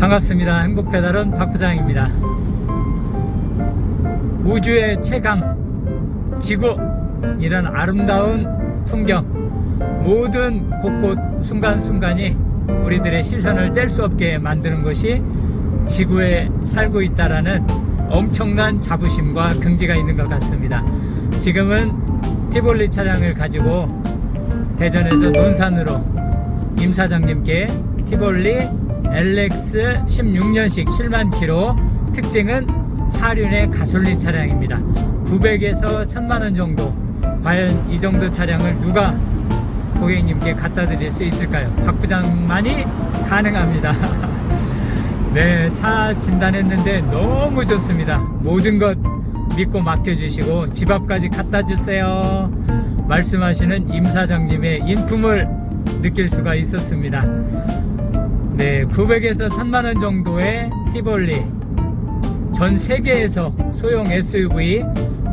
반갑습니다. 행복배달은 박부장입니다. 우주의 최강, 지구, 이런 아름다운 풍경, 모든 곳곳 순간순간이 우리들의 시선을 뗄 수 없게 만드는 것이 지구에 살고 있다라는 엄청난 자부심과 긍지가 있는 것 같습니다. 지금은 티볼리 차량을 가지고 대전에서 논산으로 임 사장님께 티볼리 LX 16년식 7만 킬로 특징은 사륜의 가솔린 차량입니다. 900에서 1000만 원 정도. 과연 이 정도 차량을 누가 고객님께 갖다 드릴 수 있을까요? 박 부장만이 가능합니다. 네, 차 진단했는데 너무 좋습니다. 모든 것 믿고 맡겨주시고 집 앞까지 갖다 주세요. 말씀하시는 임 사장님의 인품을 느낄 수가 있었습니다. 네, 900에서 1000만 원 정도의 티볼리 전 세계에서 소형 SUV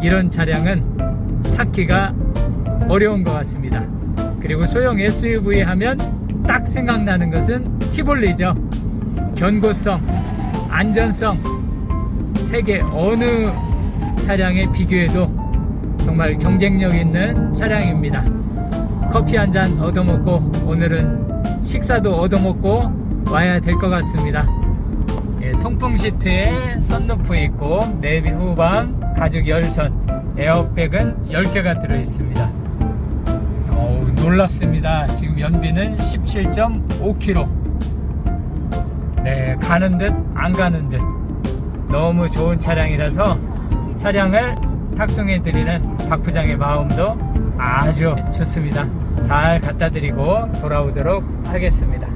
이런 차량은 찾기가 어려운 것 같습니다. 그리고 소형 SUV 하면 딱 생각나는 것은 티볼리죠. 견고성, 안전성, 세계 어느 차량에 비교해도 정말 경쟁력 있는 차량입니다. 커피 한 잔 얻어먹고 오늘은 식사도 얻어먹고 와야 될 것 같습니다. 예, 통풍 시트에 썬루프 있고 내비 후방 가죽 열선 에어백은 10개가 들어 있습니다. 어우, 놀랍습니다. 지금 연비는 17.5km. 네, 가는 듯 안 가는 듯 너무 좋은 차량이라서 차량을 탁송해 드리는 박 부장의 마음도 아주 좋습니다. 잘 갖다 드리고 돌아오도록 하겠습니다.